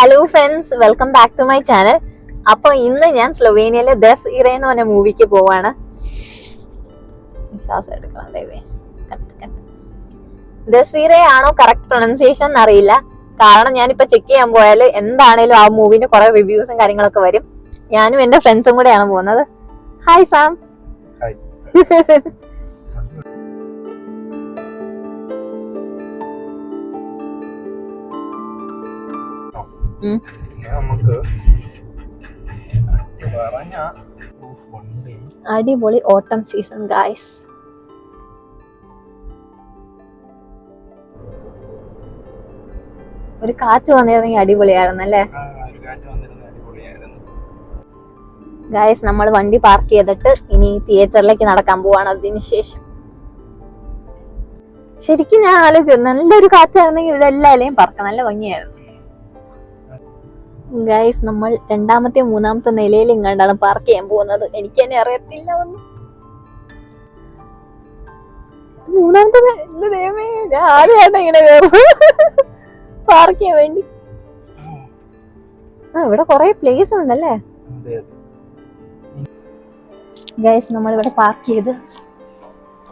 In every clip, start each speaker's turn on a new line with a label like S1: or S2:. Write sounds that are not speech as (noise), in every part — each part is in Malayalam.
S1: Hello friends welcome back to my channel അപ്പൊ ഇന്ന് ഞാൻ സ്ലൊവേനിയയിലെ ദസ് ഇറ എന്ന് പറഞ്ഞ മൂവിക്ക് പോവാണ്. ശ്വാസം എടുക്കണം ദൈവേ ദസീറ ആണോ കറക്റ്റ് പ്രൊണൗൺസിയേഷൻ എന്നറിയില്ല. കാരണം ഞാനിപ്പോ ചെക്ക് ചെയ്യാൻ പോയാൽ എന്താണേലും ആ മൂവിന്റെ കുറെ റിവ്യൂസും കാര്യങ്ങളൊക്കെ വരും. ഞാനും എന്റെ ഫ്രണ്ട്സും കൂടെയാണ് പോകുന്നത്. ഹായ് സാം (laughs)
S2: നമുക്ക്
S1: അടിപൊളി ഓട്ടം സീസൺ ഗായ്സ് ഒരു കാറ്റ് വന്നിരുന്നെങ്കിൽ അടിപൊളിയായിരുന്നു അല്ലേ? ഗായസ് നമ്മൾ വണ്ടി പാർക്ക് ചെയ്തിട്ട് ഇനി തിയേറ്ററിലേക്ക് നടക്കാൻ പോവാണ് അതിനുശേഷം ശരിക്കും ഞാൻ ആലോചിച്ചു നല്ലൊരു കാറ്റായിരുന്നെങ്കിൽ ഇവിടെ എല്ലാവരെയും പാർക്ക് നല്ല ഭംഗിയായിരുന്നു. ഗായ്സ് നമ്മൾ രണ്ടാമത്തെ മൂന്നാമത്തെ നിലയിൽ ഇങ്ങാണ്ടാണ് പാർക്ക് ചെയ്യാൻ പോകുന്നത്. എനിക്ക് തന്നെ അറിയത്തില്ല ഒന്ന് മൂന്നാമത്തെ ദൈവമേ ഞാൻ ആദ്യമായിട്ട് ഇങ്ങനെ പാർക്ക് ചെയ്യാൻ വേണ്ടി. ആ ഇവിടെ കുറെ പ്ലേസ് ഉണ്ടല്ലേ? ഗൈസ് നമ്മൾ ഇവിടെ പാർക്ക് ചെയ്ത്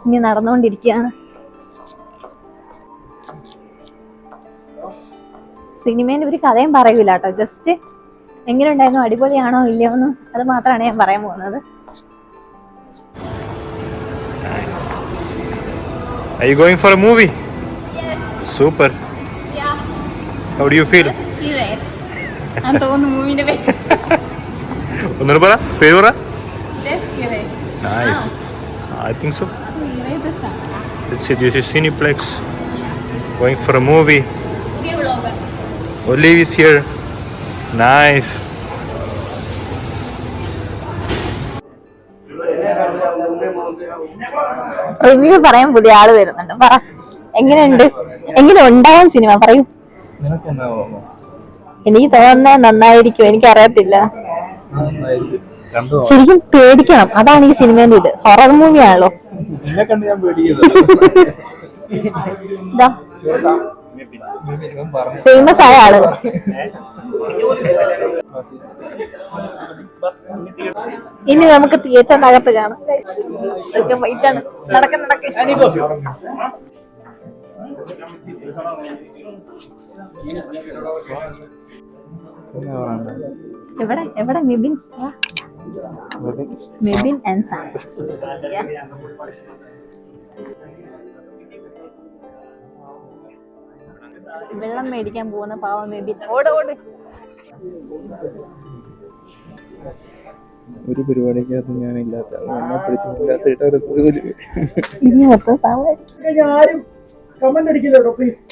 S1: ഇനി നടന്നുകൊണ്ടിരിക്കുകയാണ്. സിനിമേന്റെ ഒരു കഥയും പറയൂല കേട്ടോ. ജസ്റ്റ് എങ്ങനെ ഉണ്ടായിരുന്നു അടിപൊളിയാണോ? ഇല്ലയോ എന്ന് അത് മാത്രമാണ് ഞാൻ പറയാൻ പോകുന്നത്.
S2: Are you going for a movie? Super. How do you feel?
S1: തോന്നുന്നു മൂവിന്റെ പേര്.
S2: ഒന്നുകൂടെ പറ. പേര് പറ. Nice I think so Let's see, this is Cineplex. Going for a movie. Olive is here. Nice.
S1: Review പറയാൻ പുതിയ ആൾ വരുന്നുണ്ട്. പറ. എങ്ങനെയുണ്ട്? എങ്ങനെ ഉണ്ടാവും സിനിമ? പറയൂ. എനിക്ക് തോന്നുന്നത് നന്നായിരിക്കും. എനിക്ക്
S2: അറിയത്തില്ല
S1: ശരിക്കും പേടിക്കണം. അതാണ് ഈ സിനിമേന്റെ ഇത്. ഹൊറർ മൂവി ആണല്ലോ. ഫേമസ് ആയ ആൾ. ഇനി നമുക്ക് തിയേറ്ററിനകത്ത് കാണാം. വൈറ്റ് ആണ്. നടക്ക നടക്ക. എവിടെ എവിടെ? മിബിൻ. Mibin and Sam. വെള്ളം മേടിക്കാൻ പോകുന്ന പാവം മേബി ഓട് ഓട്.
S2: ഒരു പരിപാടിക്കകത്ത് ഞാൻ ഇല്ലാത്ത
S1: ഇനി മൊത്തം
S3: ആരും കമന്റ് അടിക്കില്ലോ പ്ലീസ് പ്ലീസ്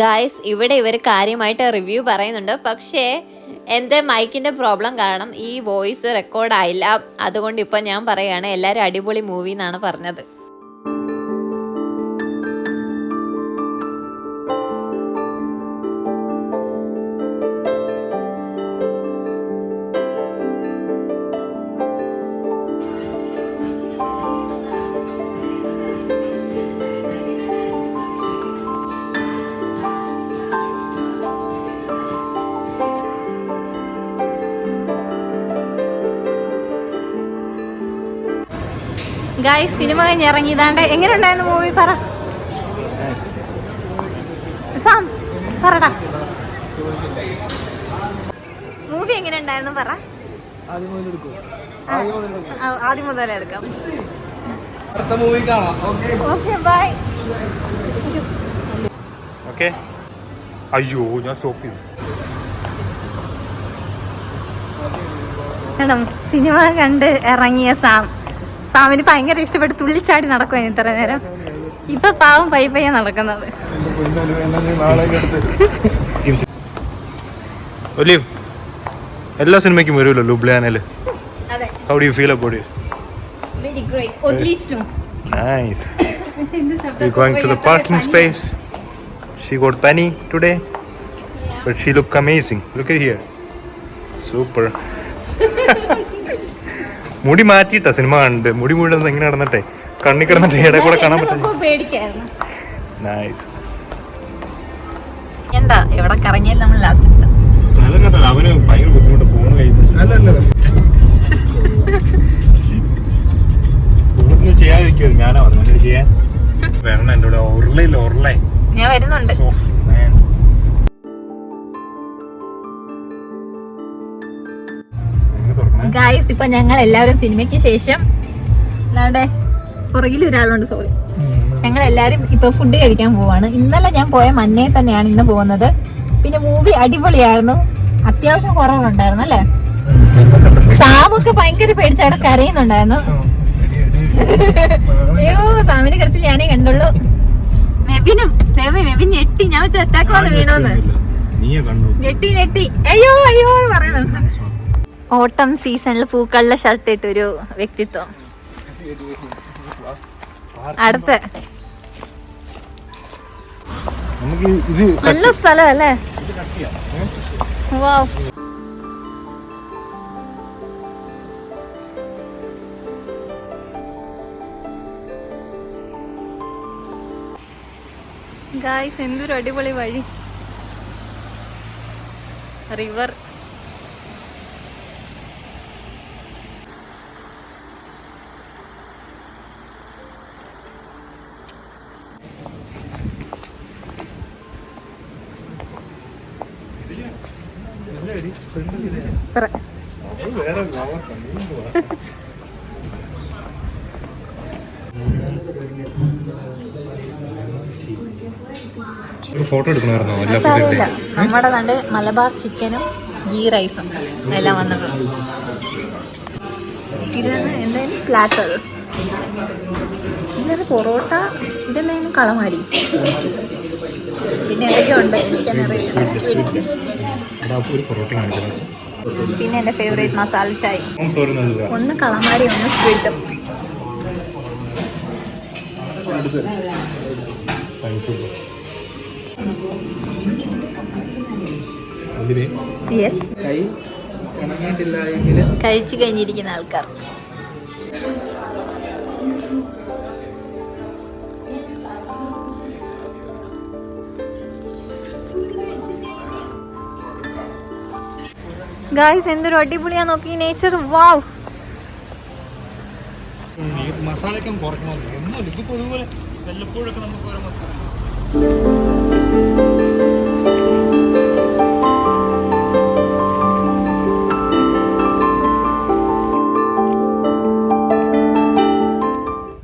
S1: ഗായ്സ് ഇവിടെ ഇവർ കാര്യമായിട്ട് റിവ്യൂ പറയുന്നുണ്ട്. പക്ഷേ എന്റെ മൈക്കിന്റെ പ്രോബ്ലം കാരണം ഈ വോയിസ് റെക്കോർഡായില്ല അതുകൊണ്ട് ഇപ്പം ഞാൻ പറയുകയാണ് എല്ലാവരും അടിപൊളി മൂവി എന്നാണ് പറഞ്ഞത്. ഗായ് സിനിമ കഴിഞ്ഞ് ഇറങ്ങിയതാണ്ട് എങ്ങനെ ഉണ്ടായിരുന്നു മൂവി പറ. സാം പറടാ. മൂവി എങ്ങനെ ഉണ്ടായിരുന്നു? പറ. ആദ്യം മുതലേ എടുക്കാം.
S4: അടുത്ത മൂവി കാണാം. ഓക്കെ
S1: ഓക്കെ ബൈ
S2: ഓക്കെ അയ്യോ ഞാൻ സ്റ്റോപ്പ് ചെയ്തു.
S1: സിനിമ കണ്ട് ഇറങ്ങിയ സാം. സാമിന് ഭയങ്കര ഇഷ്ടപ്പെട്ട് തുള്ളിച്ചാടി നടക്കുവാൻ ഇത്ര നേരം. ഇപ്പൊ പാവം പൈ പയ്യ നടക്കുന്നത്.
S2: ഒലിവ് എല്ലാ സിനിമയ്ക്കും വരുമല്ലോ ലുബ്ലാനൽ?
S1: അതെ.
S2: How do you feel about it
S1: very great
S2: Nice. Nice going going to parking space. Space got got today, today but look look Look look here Super. (laughs) മുടി മാറ്റിട്ട സിനിമ കണ്ട്. മുടി മുഴുവൻ ഇങ്ങനെ നടന്നിട്ടെ. കണ്ണി കിടന്നിട്ട് ഇടയിൽ കൂടെ കാണാൻ പറ്റും. നൈസ്
S1: എന്താ? നമ്മൾ ലാസ്റ്റ്
S2: അവന് ഭയങ്കര ബുദ്ധിമുട്ട്. ഫോൺ കൈ ഫോണിന് ചെയ്യാതിരിക്കും ഞാനാ പറഞ്ഞു ചെയ്യാൻ. വരണം എന്റെ കൂടെ. ഉരുളയില്ല ഉരുളായി
S1: ഞാൻ വരുന്നുണ്ട്. ഗായ്സ് ഇപ്പൊ ഞങ്ങൾ എല്ലാവരും സിനിമയ്ക്ക് ശേഷം എന്നാടെ പുറകിൽ ഒരാളുണ്ട് സോറി ഞങ്ങൾ എല്ലാരും ഇപ്പൊ ഫുഡ് കഴിക്കാൻ പോവാണ്. ഇന്നലെ ഞാൻ പോയ മന്നേ തന്നെയാണ് ഇന്ന് പോകുന്നത്. പിന്നെ മൂവി അടിപൊളിയായിരുന്നു. അത്യാവശ്യം കുറവുണ്ടായിരുന്നു അല്ലേ? സാമൊക്കെ ഭയങ്കര പേടിച്ച് അവിടെ കരയുന്നുണ്ടായിരുന്നു. അയ്യോ സാമിനെ കുറച്ച് ഞാനേ കണ്ടുള്ളൂ. മെബിനും മെബിൻ ഞെട്ടി. ഞാൻ വെച്ച അറ്റാക്ക് വന്ന് വീണോന്ന്. ഞെട്ടി ഞെട്ടി. അയ്യോ അയ്യോ എന്ന് പറയണത് ഓട്ടം സീസണിൽ പൂക്കളുടെ ഷർട്ട് ഇട്ട ഒരു വ്യക്തിത്വം. അടുത്ത. നല്ല സ്ഥലം അല്ലേ വാവ്. ഗായ്സ് എന്തൊരു അടിപൊളി വഴി. റിവർ.
S2: ഫോട്ടോ എടുക്കണമായിരുന്നോ എല്ലാ
S1: സാരമില്ല.
S2: ഫുഡിന്റെ
S1: നമ്മുടെ കണ്ട് മലബാർ ചിക്കനും ഗീ റൈസും എല്ലാം വന്നിട്ടുണ്ട്. ഇത് എന്തായാലും പ്ലാറ്റർ ഇതൊരു പൊറോട്ട ഇതെന്തായാലും കളമാരി പിന്നെ എന്തൊക്കെയുണ്ട് എനിക്കെന്നറിയില്ല
S2: ഒരു പൊറോട്ട കാണിക്കണം
S1: പിന്നെ എന്റെ ഫേവറേറ്റ് മസാല ചായ ഒന്ന് കളമാരി ഒന്ന് സ്ക്വിഡും കഴിച്ചു കഴിഞ്ഞിരിക്കുന്ന ആൾക്കാർ. ഗായ്സ് എന്തൊരു അടിപൊളിയാ നോക്കി നേച്ചർ വാവ്
S2: മസാലയ്ക്കും കുറയ്ക്കണം. എന്നും ഇതിപ്പോ ഇതുപോലെ വല്ലപ്പോഴൊക്കെ നമുക്ക് ഓരോ മസാല